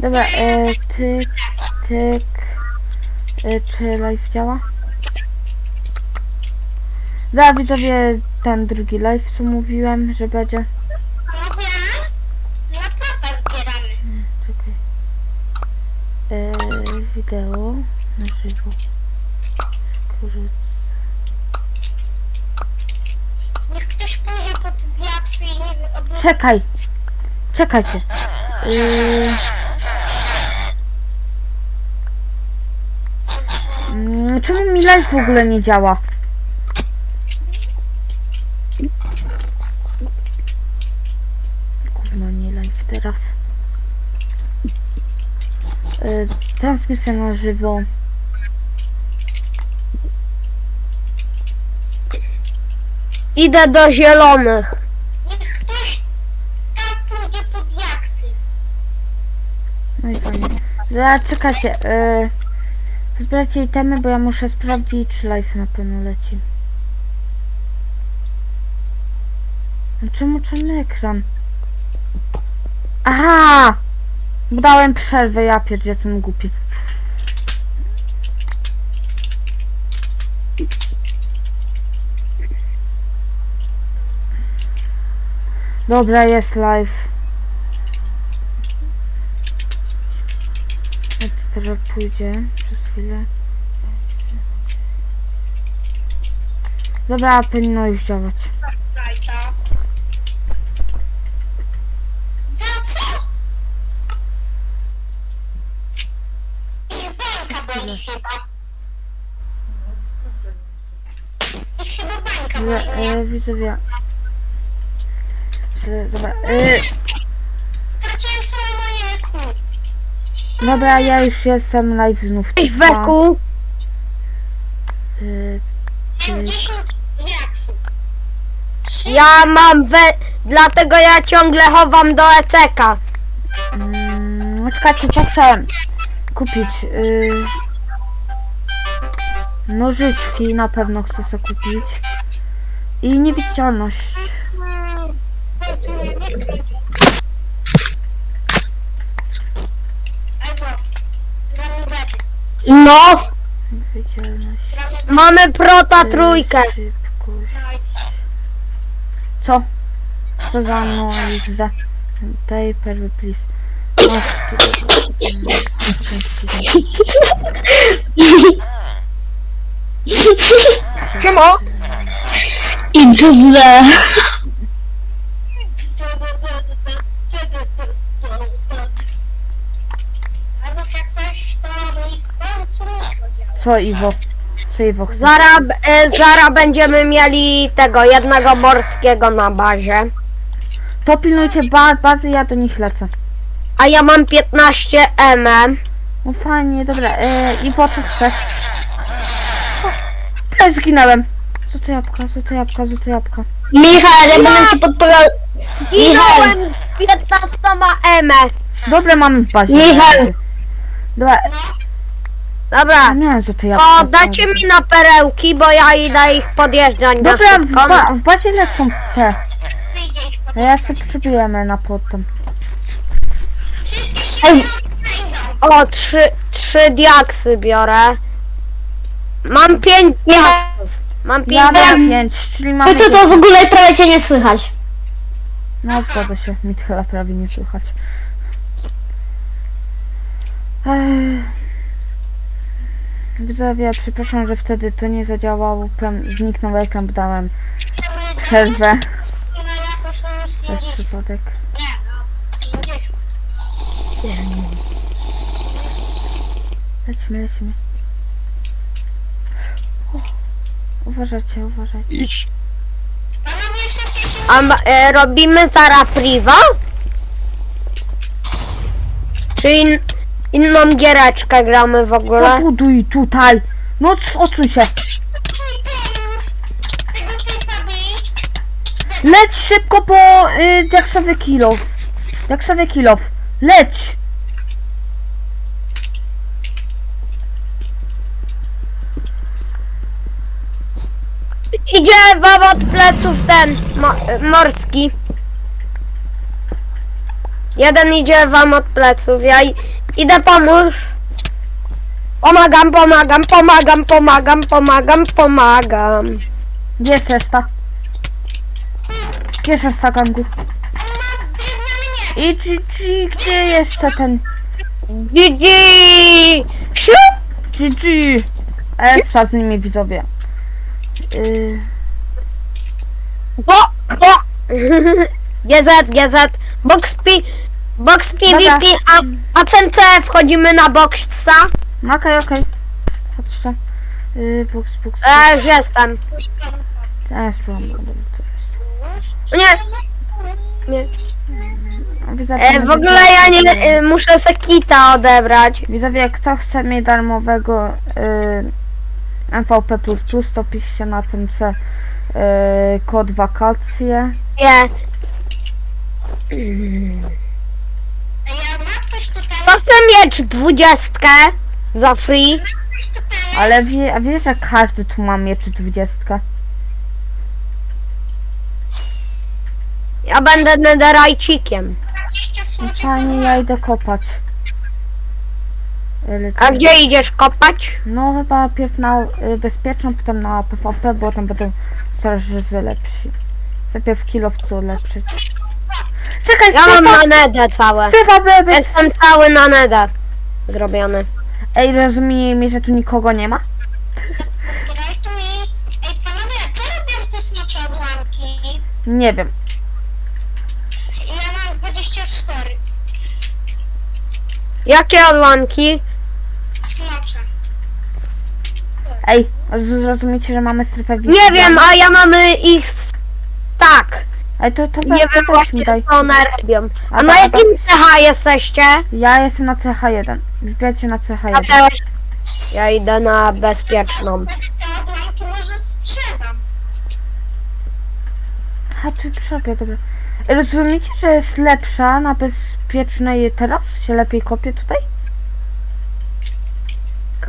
Dobra, e, tyk, tyk. E, czy live działa? Dobra, widzowie, ten drugi live, co mówiłem, że będzie. Mówiłem, na prota zbieramy. Czekaj. E, wideo na żywo. Wkrótce. Niech ktoś pójdzie pod diaksy i nie wiem. Czekaj! Czekajcie. Yy... Mm, Czemu mi live w ogóle nie działa? Kurwa, nie live teraz. Yy, transmisja na żywo. Idę do zielonych. Niech ktoś tam pójdzie pod diaksy. No i fajnie. Zaraz czekajcie. Yy, zbierajcie itemy, bo ja muszę sprawdzić, czy live na pewno leci. No czemu czarny ekran? Aha! Dałem przerwę, ja pierdzie, jestem głupi. Dobra, jest live. Ekstra pójdzie przez chwilę. Dobra, powinno już działać. Za co? Ich bańka boli chyba. Ich chyba bańka Le, boli, nie? e, widzowie. Dobra, e, Straciłem całe moje kul. Dobra, ja już jestem live znów. Cześć. Weku. Miałem 10 diaksów. Trzy Ja mam we... Dlatego ja ciągle chowam do E ECK. mm, czekajcie, co chciałem kupić? E, nożyczki na pewno chcę sobie kupić. I niewidzialność. Albo gramy bety. No, mamy prota trójkę. Co? Co za mną widzę? Taper, please. Masz Siema. XD. Albo Co Iwo? Co Iwo chce? Zara, e, zara będziemy mieli tego jednego morskiego na bazie. To pilnujcie ba bazy, ja do nich lecę. A ja mam 15 M. No fajnie, dobra. E, Iwo, co chcesz? O, Ja zginąłem. Złote jabłka, złote jabłka, złote jabłka. Michał, ja będę ci podpowiadał. Zginąłem z 15 M. Dobra, mamy w bazie. Michał. Dobra, ja Dobra. miałem złote jabłka. O, dajcie mi na perełki, bo ja idę ich podjeżdżać na Dobra, w, szybko. ba w bazie lecą te. Po A ja sobie potrzebujemy na potem. Ej. się znajdą. O, trzy, trzy diaksy biorę. Mam pięć diaksów. Mam pięć Ja diaksów. mam pięć, czyli No mamy... to to w ogóle prawie cię nie słychać. No zgoda się, mi chyba prawie nie słychać. Ech. Widzowie, przepraszam, że wtedy to nie zadziałało, pem- zniknął ekran, bo dałem przerwę No 50. przypadek. Nie, no 50. Lecimy, lecimy. O, uważajcie, uważajcie. Się A ma- e, robimy zara priva? Inną giereczkę gramy w ogóle? Zabuduj tutaj! No, odsuń się! Leć szybko po y, diaksowy kilof. Diaksowy kilof. Leć! Idzie wam od pleców ten mo, morski. Jeden idzie wam od pleców, ja i- idę pomóż. Pomagam, pomagam, pomagam, pomagam, pomagam, pomagam. Gdzie jest reszta? Gdzie jest reszta gangu? I czy, czy gdzie jeszcze ten GG! Siu! GG? Essa z nimi widzowie. Yy, Bo, bo! GZ, GZ, box P, box PvP, a, a CNC wchodzimy na boxa. no okej, okej. Patrzę. Yy, box, box. E, już jestem. Ja spróbuję, dobra, to jest. Nie, nie. Widzowie, E, w ogóle ja nie, e, muszę se kita odebrać. Widzowie, kto chce mieć darmowego yy, MVP++, to piszcie na CMC yy, kod wakacje. Nie. Ja ma ktoś tutaj, To chcę mieć dwudziestkę za free. ktoś tutaj, Ale wie, a wiesz, że każdy tu ma mieczy 20. Ja będę netherajcikiem. 20 słodzików. Panie, ja idę kopać. Yy, A gdzie idziesz kopać? No chyba pierw na y, bezpieczną, potem na PvP, bo tam będą strażnicy lepsi. Najpierw kilowcu lepszy. Czekaj, Ja mam strefa, na nedę całe. strefa bebe. Jestem cały na nedę zrobiony. Ej, rozumie mi, że tu nikogo nie ma? I... Ej, panowie, co robią te smocze odłamki? Nie wiem. Ja mam 24 Jakie odłamki? smocze. Ej, z- zrozumiecie, że mamy strefę VIP? Nie wiem, a ja mamy ich s- tak. Ej, to, to, Nie wiem to weź mi właśnie daj. co one robią. A A na jakim CH jesteście? Ja jestem na CH1. Wbijajcie na Ja CH1. też. Ja idę na bezpieczną. Te odłamki może sprzedam. A tu przebie, dobra. Rozumiecie, że jest lepsza na bezpiecznej teraz? Się lepiej kopie tutaj?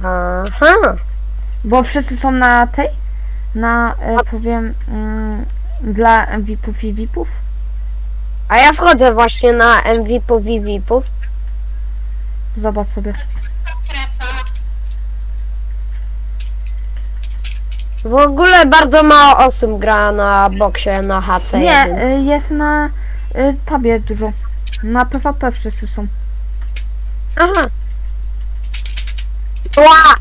Aha. Bo wszyscy są na tej? Na, e, powiem, mm, dla VIP-ów i VIP-ów? A ja wchodzę właśnie na MVP-ów i VIP-ów. Zobacz sobie. W ogóle bardzo mało osób gra na boksie na HC1. Nie, e, jest na e, tabie dużo. Na PvP wszyscy są. Aha. Ła!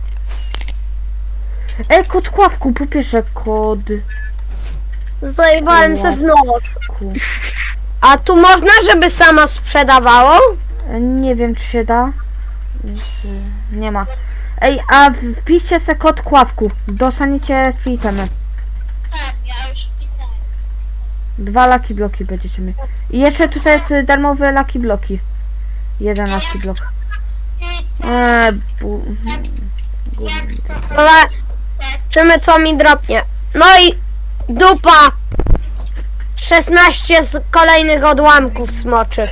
Ej, kod kławku, po pierwsze kod Zajebałem się w ku. A tu można, żeby sama sprzedawało? E, Nie wiem, czy się da. Nie ma. Ej, a wpiszcie se kod kławku. Dostaniecie free temy. Tak, ja już wpisałem. Dwa lucky bloki będziecie mieć. I jeszcze tutaj jest darmowe lucky bloki. Jeden lucky blok. Eee, bu... Jak to Ale jest? czymy co mi dropnie. No i dupa! 16 z kolejnych odłamków smoczych.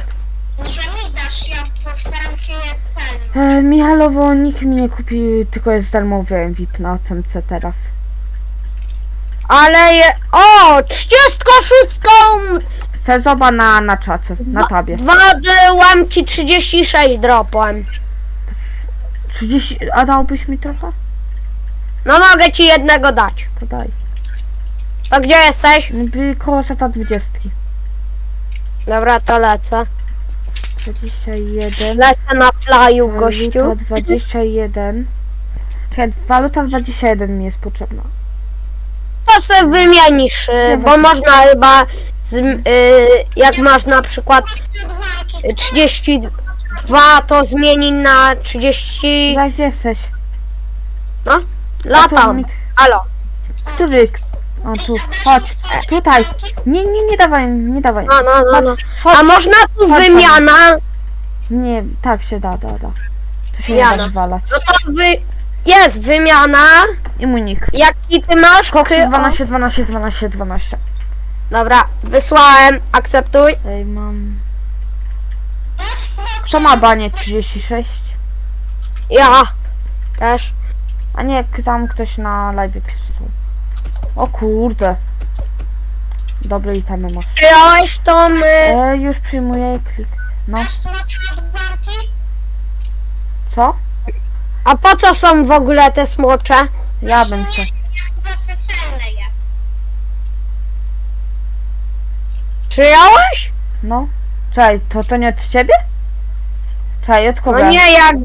Może mi dasz, ja postaram się je sam. E, Michalowo nikt mi nie kupi, tylko jest darmowy VIP na CMC teraz. Ale je... O! 36! Chcę zoba na, na czacie, na tabie. Dwa odłamki 36 dropłem. 30, a dałbyś mi trochę? No mogę ci jednego dać. To daj. To gdzie jesteś? Koło seta 20. Dobra, to lecę. 21. Lecę na flyu, Waluta gościu. 21. Czekaj, waluta 21 mi jest potrzebna. To sobie wymienisz, y, bo można chyba, z, y, jak masz na przykład Odłamki. 32, to zmieni na 30... Ja gdzie jesteś? No, A latam. mi- Halo. Który? O tu, chodź. Tutaj. Nie, nie, nie dawaj, nie dawaj. No, no, no, no. Chodź. A można tu Chodź, wymiana? Nie, tak się da, da, da. Tu się nie da zwalać. No to wy... Jest wymiana. I mój nick. Jaki ty masz? Koksy Ty- 12, 12, 12, 12. Dobra, wysłałem. Akceptuj. Ej, mam... Kto ma banie 36? Ja. Też. A nie, tam ktoś na live pisał. O kurde. Dobre itemy masz. Przyjąłeś tą... Y... E, już przyjmuję klik. No. Masz? Co? A po co są w ogóle te smocze? Ja bym się. Chyba seselne je. Przyjąłeś? No. Czekaj, to to nie od ciebie? Czekaj, od kogo? No nie, jak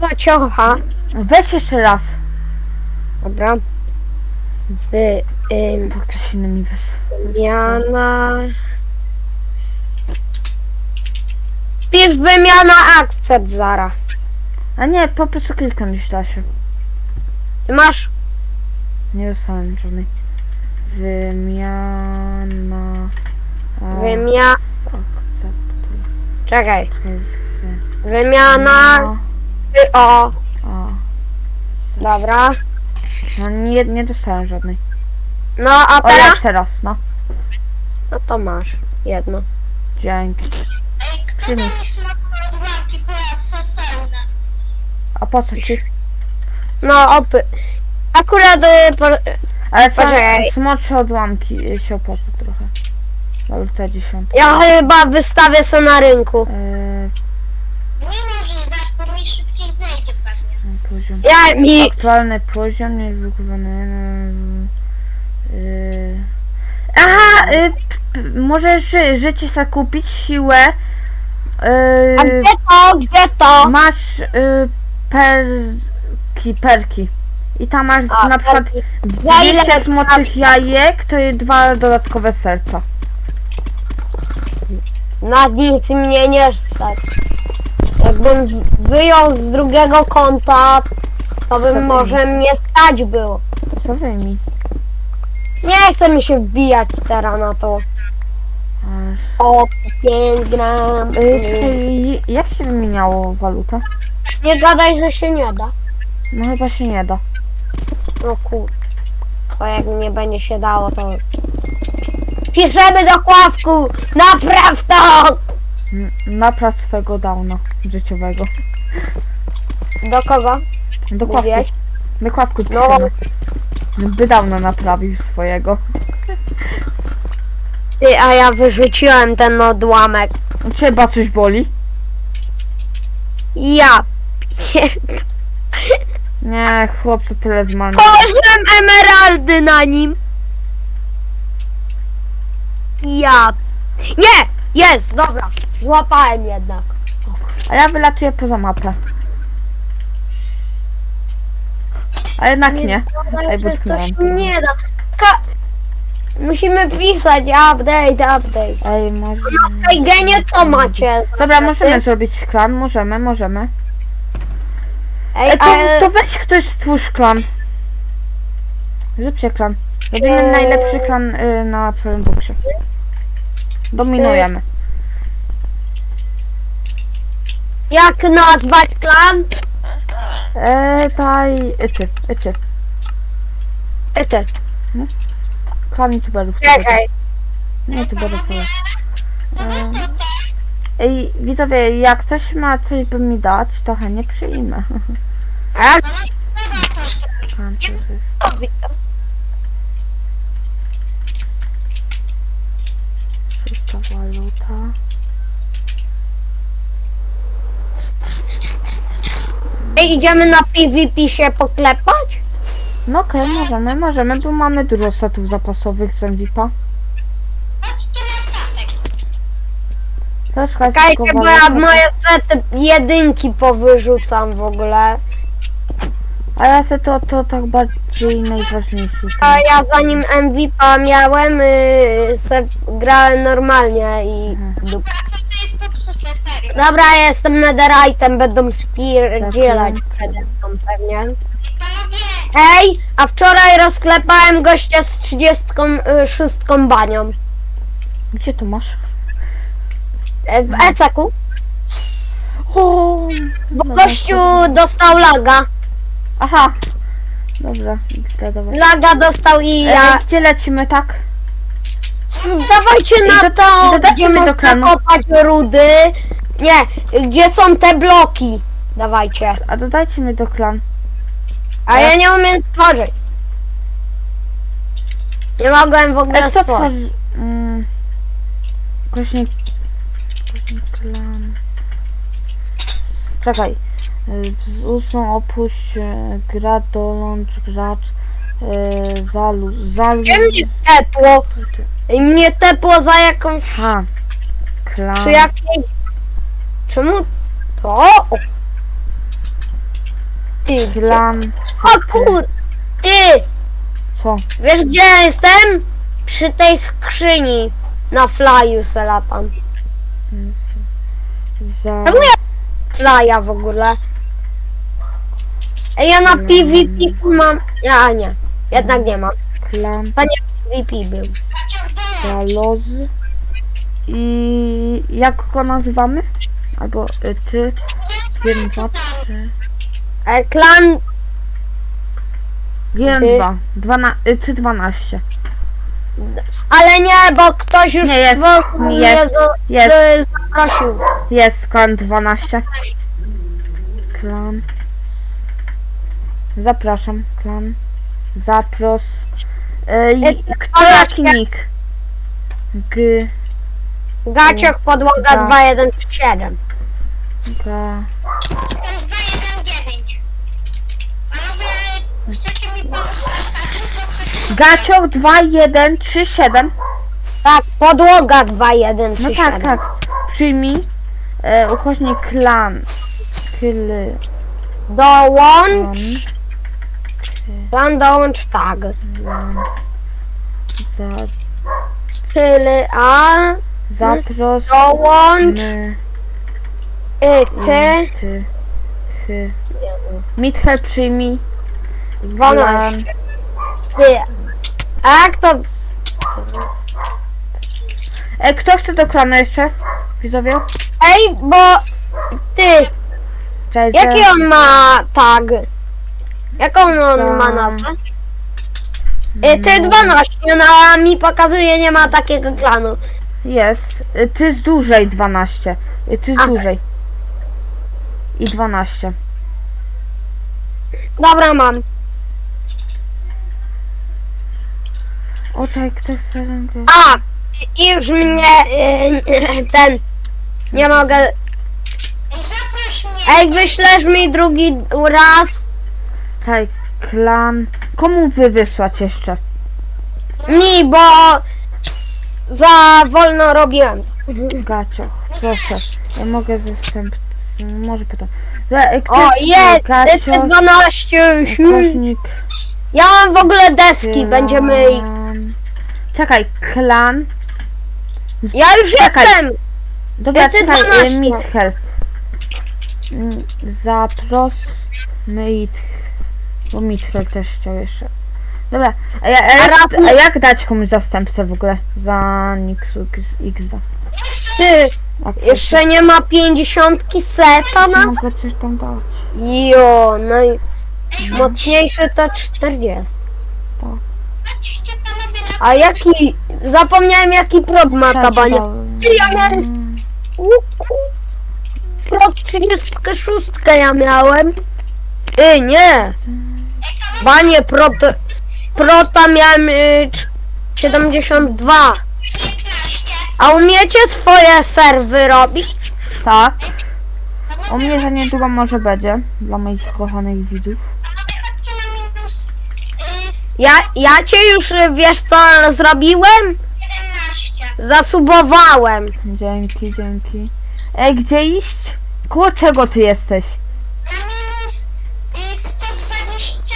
kociocha. Weź jeszcze raz. Dobra. Wy, ym, Bo ktoś inny mi wysłał. Wpisz wymiana akcept zara. A nie, po prostu klikam już da się. Ty masz? Nie dostałem żadnej. Wymiana. Wymia... Akceptuj. Czekaj. Wy- Wymiana... No, y, O. a. Dobra. No nie, nie dostałem żadnej. No a O, teraz? jak teraz, no. No to masz. Jedno. Dzięki. Ej, kto Przyjmij. mi smocze odłamki, bo ja. A po co ci? No opy. Akurat y, po, Ale co, Poczekaj. smocze odłamki y, się opłaca trochę. Waluta dziesiąta. ja chyba wystawię se na rynku. Eee, Nie możesz dać, bo mi szybciej zejdzie pewnie. poziom. Ja mi... Aktualny poziom niezblokowany. Yy. Aha! Y, p- możesz ży, życie sobie kupić, siłę. Yy, A gdzie to? Gdzie to? masz y, perki, perki. I tam masz A, na przykład perki. Ile 200 smotych jajek, to dwa dodatkowe serca. Na nic mnie nie stać. Jakbym w- wyjął z drugiego konta, to bym może mnie stać było. To co wyjmij. Nie chce mi się wbijać teraz na to. O, 5 gram. Y, czekaj, jak się wymieniało walutę? Nie gadaj, że się nie da. No chyba się nie da. No kur... Bo jak nie będzie się dało, to... Piszemy do kławku! Napraw to! Napraw swego downa życiowego. Do kogo? Do kłapku. Mówiłeś? Do kłapku No. piszemy. By dawno naprawił swojego. Ty, a ja wyrzuciłem ten odłamek. Ciebie coś boli? Ja... pier- Nie, chłopcu tyle zmarnował. Położyłem emeraldy na nim. Ja... Nie! Jest! Dobra. Złapałem jednak. A ja wylatuję poza mapę. A jednak nie. Ej, Że to się tego. nie da. Ka... Musimy pisać update, update. Ej, może... Na Skygenie co macie? Dobra, możemy zrobić klan, możemy, możemy. Ej, Ej, to, ale... to weź ktoś stwórz klan. Zróbcie klan. Robimy Eee. najlepszy klan y, na całym boksie. Dominujemy. Jak nazwać klan? Eee, daj... Ety, ety. Ty. Klan youtuberów. Czekaj. Nie youtuberów, ale... Eee, Ej, widzowie, jak ktoś ma coś by mi dać, to chętnie przyjmę. A? Czysta waluta. Ej, idziemy na PvP się poklepać? No okej, możemy, możemy, bo mamy dużo setów zapasowych z MVP-a. Chodźcie na statek. Czekajcie, tylko bo ja moje sety jedynki powyrzucam w ogóle. A ja se to, to tak bardziej najważniejszy. A ja zanim MVP miałem, yy, se grałem normalnie i... dup. Dobra, ja jestem netherite'em, będą spierdzielać Zakręt. przede mną pewnie. Panowie, Ej, a wczoraj rozklepałem gościa z 36 banią. Gdzie to masz? E, W ECQ. O, Bo Dobra, gościu dostał laga. Aha. Dobra, dobra, dobra. Laga dostał i ja... E, gdzie lecimy, tak? Dawajcie na to, gdzie do można klanu. kopać rudy. Nie, gdzie są te bloki. Dawajcie. A dodajcie mnie do klan. A ja nie umiem stworzyć. Nie mogłem w ogóle kto stworzyć. tworzy... Mm, Kośnik... Kośnik klan... Czekaj. Y, Z usług opuść e, gra, dołącz gracz. E, zalu, zalu. Gdzie mnie tepło? I mnie tepło za jakąś... Ha. Klan. Przy jakiej... Czemu to? O. Ty, Klan. O kur... Ty! Co? Wiesz gdzie ja jestem? Przy tej skrzyni. Na flyu se latam. Za. Czemu ja flya w ogóle? Ej, ja na. PvP mam... Ja nie. Jednak nie mam. Klan. Panie PvP był. Zaloz. I jak go nazywamy? Albo y, ty. Jeden, dwa, trzy. E, klan... Jeden, Ty. dwa. Dwana, y, ty dwanaście. Ale nie, bo ktoś już Nie, jest. was mnie Jest. za- Jest. zaprosił. Jest klan 12. Klan. Zapraszam, klan. Zapros. Ej, Jest kto jaki 12. nick? G. Gaciach podłoga Da. 2137. Ga. Ten 219. Panowie, chcecie mi pomóc na startu, bo ktoś... Gacio 2137. Tak, podłoga No 2137. tak, tak. Przyjmij. E, ukośnik klan. Kly. Dołącz, Klan. plan dołącz tak. Za, Tyle, a zapros. dołącz, My. Y, ty, Ty. Ty. Mitchell przyjmij. 12. Ty. A jak to, E, kto chce do klanu jeszcze? Widzowie? ej, bo ty, Cześć, jaki on ma tag? Jaką on ma nazwę? Y, ty 12, no a mi pokazuje, nie ma takiego klanu. Jest. E, Ty z dłużej 12. E, Ty z A. dłużej. I 12. Dobra, mam. O, czekaj, kto chce rękę? A, i już mnie y, ten, nie mogę. Ej, zaproś mnie. Ej, wyślesz mi drugi raz? Czekaj, klan. Komu wy wysłać jeszcze? Mi, bo za wolno robiłem. Gacio, proszę. Ja mogę zastęp... Może pytam. Za, e, kto O, jest, Gacio, ty 12. ukośnik Ja mam w ogóle deski, klan. będziemy... Czekaj, klan. Ja już Czekaj. jestem. Dobra, czekaj, 12. e, Mitchell. Mm, Zapros Mitch. Bo Mitchell też chciał jeszcze. Dobra, a, ja, a, jak, a jak dać komuś zastępcę w ogóle za Nixu XD? Ty, Jak jeszcze nie ma 50 seta na... Mogę coś tam dać. Jo, no i mocniejszy to 40. Chodźcie panowie na... A jaki... Zapomniałem jaki prog ma ta bania. Ty, ja miałem... Łuku. Prog 36 ja miałem. Ej, nie. Banie pro to... Prota miałem y, cz- 72. 15. A umiecie swoje serwy robić? Tak. U mnie za niedługo może będzie. Dla moich kochanych widzów. Y, Ja, ja cię już y, wiesz co zrobiłem? 17. Zasubowałem. Dzięki, dzięki. Ej, gdzie iść? Koło czego ty jesteś? Na minus y, 120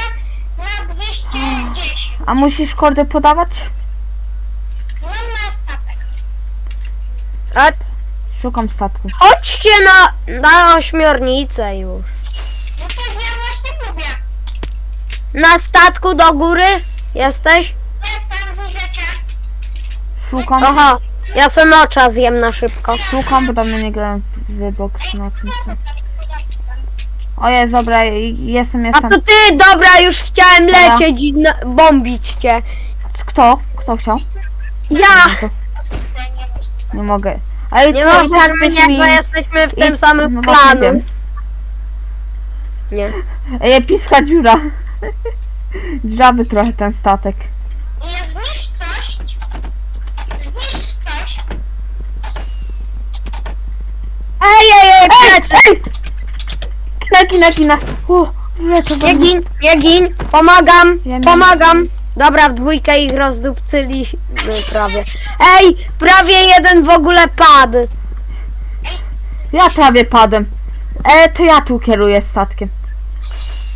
na 210. A musisz kordy podawać? No na statek. A Szukam statku. chodźcie na, na ośmiornicę już. No to ja właśnie mówię. Na statku do góry jesteś? Jestem, widzę cię. Szukam, Aha, ja se nocza zjem na szybko. szukam, bo dawno nie grałem w box na tym co. O jest, dobra, jestem, A jestem. to ty, dobra, już chciałem lecieć i na, bombić cię. Kto? Kto chciał? Ja! Nie nie mogę. Ale Nie to i możesz tak byś mnie, mi... bo jesteśmy w tym i- samym no właśnie klanu. wiem. Nie. Ej, piska dziura. Dziurawy trochę ten statek. I zniszcz coś. Zniszcz coś. Ej, ej, ej, plecy! Ej! ginę, ginę. U, lecę do Nie mnie. gin, nie gin, pomagam, Ja nie- pomagam. Dobra, w dwójkę ich rozdupcyliśmy prawie. Ej, prawie jeden w ogóle padł. Ja prawie padłem. E, to ja tu kieruję statkiem.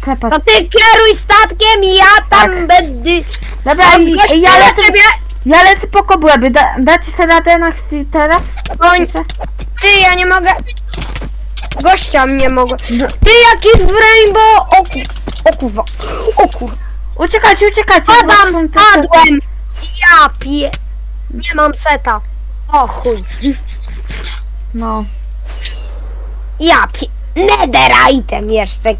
Klepać. To ty kieruj statkiem i ja tam Tak. będę... Dobra, Ej, i, ja lecę, ciebie! ja lecę po kobłęby. Da, dacie sobie radę na chwilę teraz? Proszę? ty, ja nie mogę... Gościa nie mogę. Ty, jakiś w rainbow... O, ku... o kurwa, o kur... Uciekajcie, uciekajcie. bo Padam, są te- padłem! Ja pie... Nie mam seta. O chuj. No. Ja pie... Netherite'em jeszcze.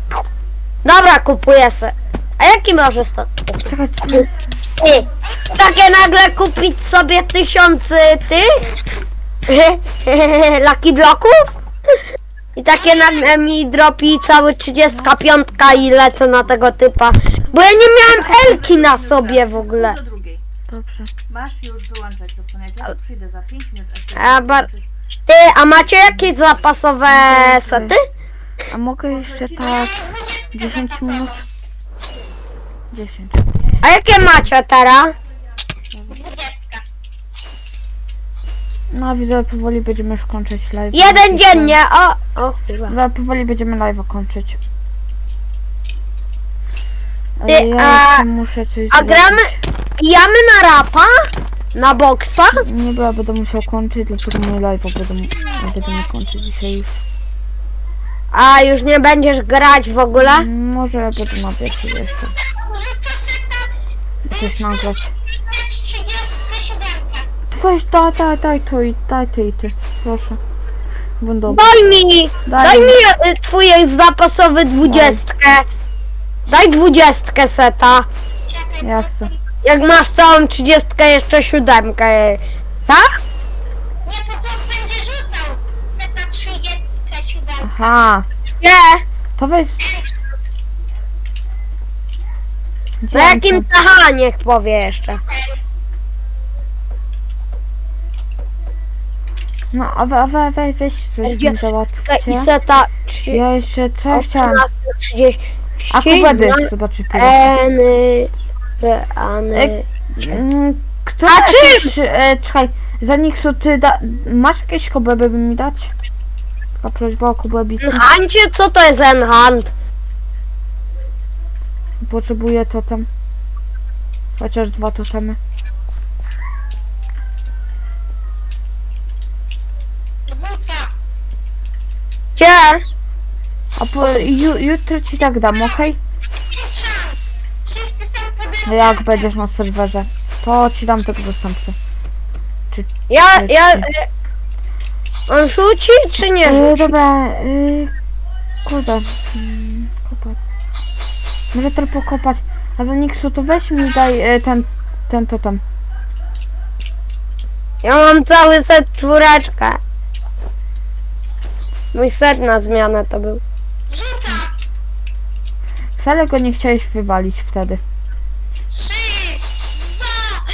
Dobra, kupuję se. A jaki możesz to... Czekajcie. Ty, takie nagle kupić sobie tysiąc y, tych Lucky bloków i takie nagle mi dropi cały 35 i lecę na tego typa. Bo ja nie miałem Elki na sobie w ogóle. do drugiej. Dobrze. Masz już wyłączać. Ja tu przyjdę za 5 minut. a bar- Ty, a macie jakieś zapasowe sety? A mogę jeszcze tak 10 minut? 10. A jakie macie teraz? No widzę, powoli będziemy już kończyć live. Jeden dziennie, o, o. Dobra, powoli będziemy live'a kończyć. Ale Ty, ja a- jeszcze muszę coś A zrobić. gramy, pijamy na rapa? Na boksa? Nie, bo ja będę musiał kończyć, dlatego mój live'a będę, mu- będziemy kończyć dzisiaj już. A już nie będziesz grać w ogóle? Może ja będę na wieczór jeszcze coś nagrać. na 37. Ty weź, daj, daj, daj to i daj ty i ty. Proszę. Będą. Daj mi, Daj daj mi. mi y, twój zapasowy dwudziestkę. Daj dwudziestkę seta. Czekaj, Ja chcę. Jak masz całą trzydziestkę, jeszcze siódemkę. Tak? nie, bo chłop będzie rzucał seta 37. Aha. Nie. To weź. Gdzie Na on jakim? Aha, niech powie jeszcze. No, a we, a we, we, weź coś Gdzie- mi Te- załatwcie. I seta trzy, Ja jeszcze co chciałam? 30. A kubedy zobaczy piwo. Eny, te, any. Ej, Mm, Kto A jakieś, e, czekaj, za nich są ty da, masz jakieś kobeby by mi dać? Taka prośba o kobebi. Enhancie, co to jest enhant? Potrzebuję totem. Chociaż dwa totemy. Rzuca. Gdzie? A po, ju, jutro ci tak dam, okej? Enchant. Wszyscy są No Jak będziesz na serwerze, to ci dam tego dostępcę. Ja, ja... On rzuci, czy nie E, rzuci? dobra, e, kurde. Mm, kopać. Może tylko pokopać. A za Niksu to weź mi daj e, ten, ten totem. Ja mam cały set czwóreczkę. Mój set na zmianę to był. Wcale go nie chciałeś wywalić wtedy. Trzy. Dwa.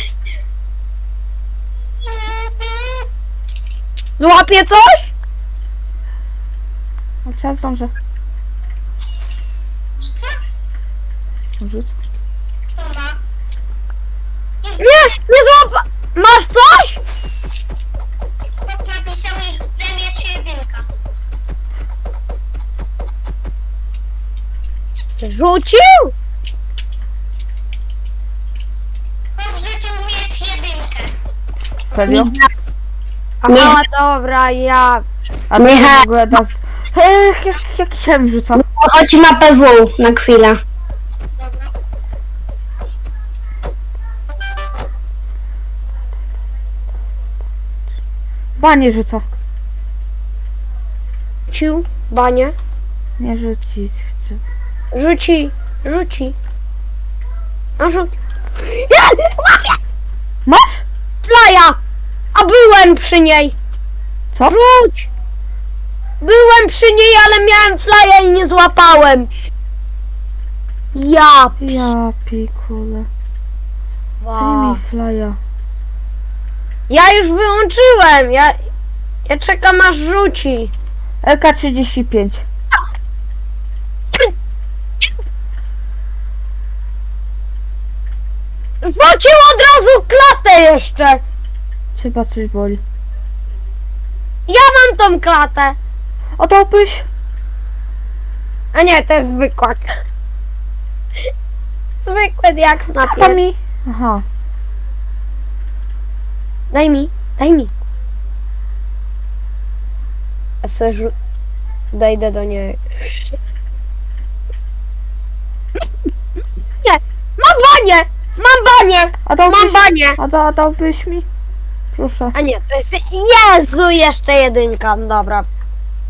Złapie coś? No trzeba zdążę. Rzuca? Rzuć. Nie, nie złapa. Masz coś? Rzucił? Chłop życzył mieć jedynkę. Serio? Aha, dobra, ja... A to Michał. w ogóle das... Ech, jak, jak się rzuca? Chodź na PW na chwilę. Dobra. Banie rzuca. Rzucił, banie. Nie rzucić. Rzuci, rzuci. No rzuć. Nie, łapie! Masz? Flya! A byłem przy niej. Co? Rzuć! Byłem przy niej, ale miałem flya i nie złapałem. Ja Ja pikule. Daj mi flya. Ja już wyłączyłem. Ja, ja czekam aż rzuci. LK35. Wskoczył od razu klatę jeszcze! Chyba coś boli. Ja mam tą klatę! Oddałbyś? A nie, to jest zwykła. Zwykły jak To snapier. mi. Aha. Daj mi, daj mi. Ja sobie rzu- dojdę do niej. Nie, mam banie! Mam banie! Oddałbyś? Mam banie! Oda, oddałbyś mi? Proszę. A nie, to jest... Jezu, jeszcze jedynka. Dobra.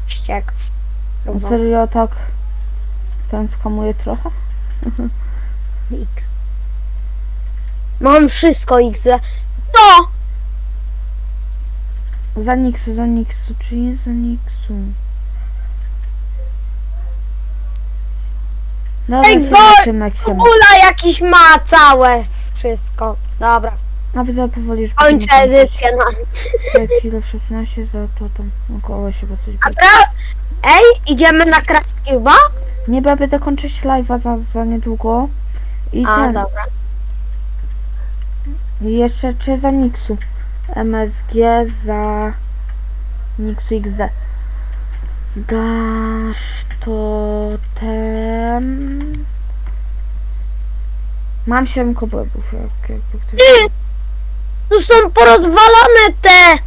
Ściek. A serio tak. Ten skamuje trochę? X. Mam wszystko X. No! Za Nixu, za Nixu, czy nie za Nixu? Dobra, Ej, go- jak W się ma. ogóle jakiś ma całe wszystko. Dobra, A wy sobie powoli już kończę będziemy edycję na... Za chwilę 16, za to tam około się chyba coś A będzie. Ej, idziemy na Krakiwa? Nie, bo będę kończyć live'a za, za niedługo. I A, ten. dobra. I jeszcze czy za Nixu. MSG za Nixu XD. Dasz to ten. Mam 7 kobłębów, jak, jakby ktoś... Ty! Tu są porozwalane te!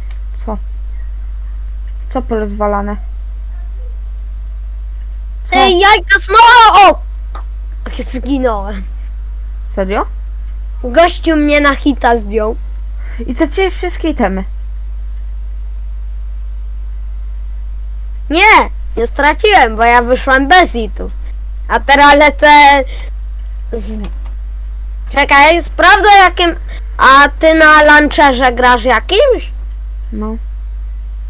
Co? Co porozwalane? Co? Te jajka smała! O! k- Zginąłem. Serio? Gościu mnie na hita zdjął. I straciłeś wszystkie itemy. Nie, nie straciłem, bo ja wyszłam bez hitów. A teraz lecę z... Czekaj, sprawdzę jakim... A ty na launcherze grasz jakimś? No.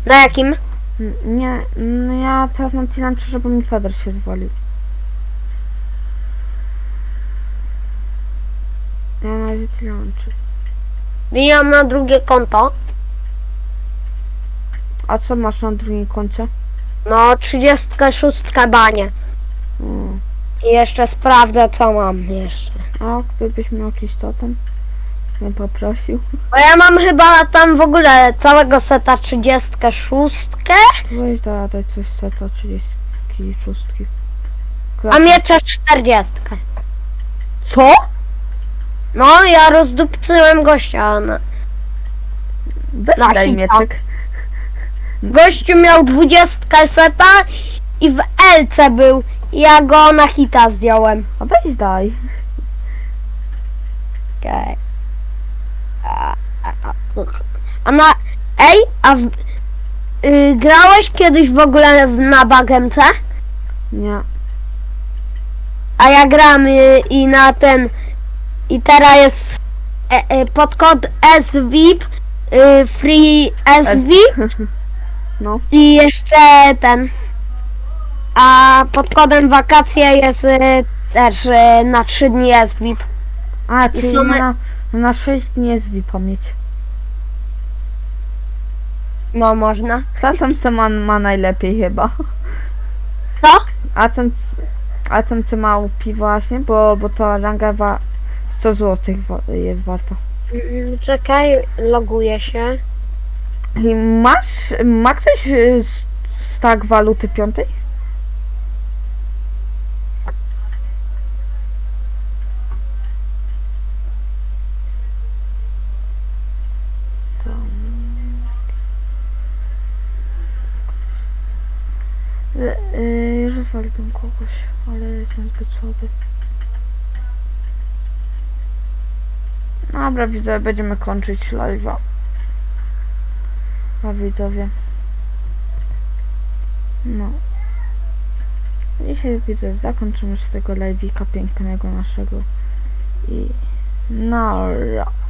Na jakim? N- Nie, no ja teraz mam tilancze, żeby mi Feder się zwalił. Ja na razie tilanczy. Wbijam na drugie konto. A co masz na drugim koncie? No, 36 banie. Mm. I jeszcze sprawdzę co mam jeszcze. A gdybyś miał jakiś totem? Nie poprosił. Bo ja mam chyba tam w ogóle całego seta 36, Weź da, daj coś seta 36. a miecze 40. Co? No, ja rozdupcyłem gościa. No. Weź Na daj hita. mieczek. Gościu miał 20 seta i w LC był. Ja go na hita zdjąłem. A weź daj. Okej. A, a, na... Ej, a w, y, grałeś kiedyś w ogóle na Bagemce? Nie. A ja gram y, i na ten... I teraz jest e, e, pod kod SVIP y, Free SVIP No. i jeszcze ten... A pod kodem wakacje jest y, też y, na 3 dni SVIP. A, I czyli są- na, na 6 dni jest VIPa mieć. No można. Tatem co ma, ma najlepiej chyba. Co? A ten, a ten co ma piwo właśnie, bo, bo to ranga wa 100 zł jest warta. Mm, Czekaj, loguję się. Masz, ma ktoś y, stak waluty piątej? Y, Rozwaliłbym kogoś, ale jestem zbyt słaby. Dobra, widzę, będziemy kończyć live'a. A widzowie. No. Dzisiaj widzę, zakończymy już tego live'ika pięknego naszego. I... Nara.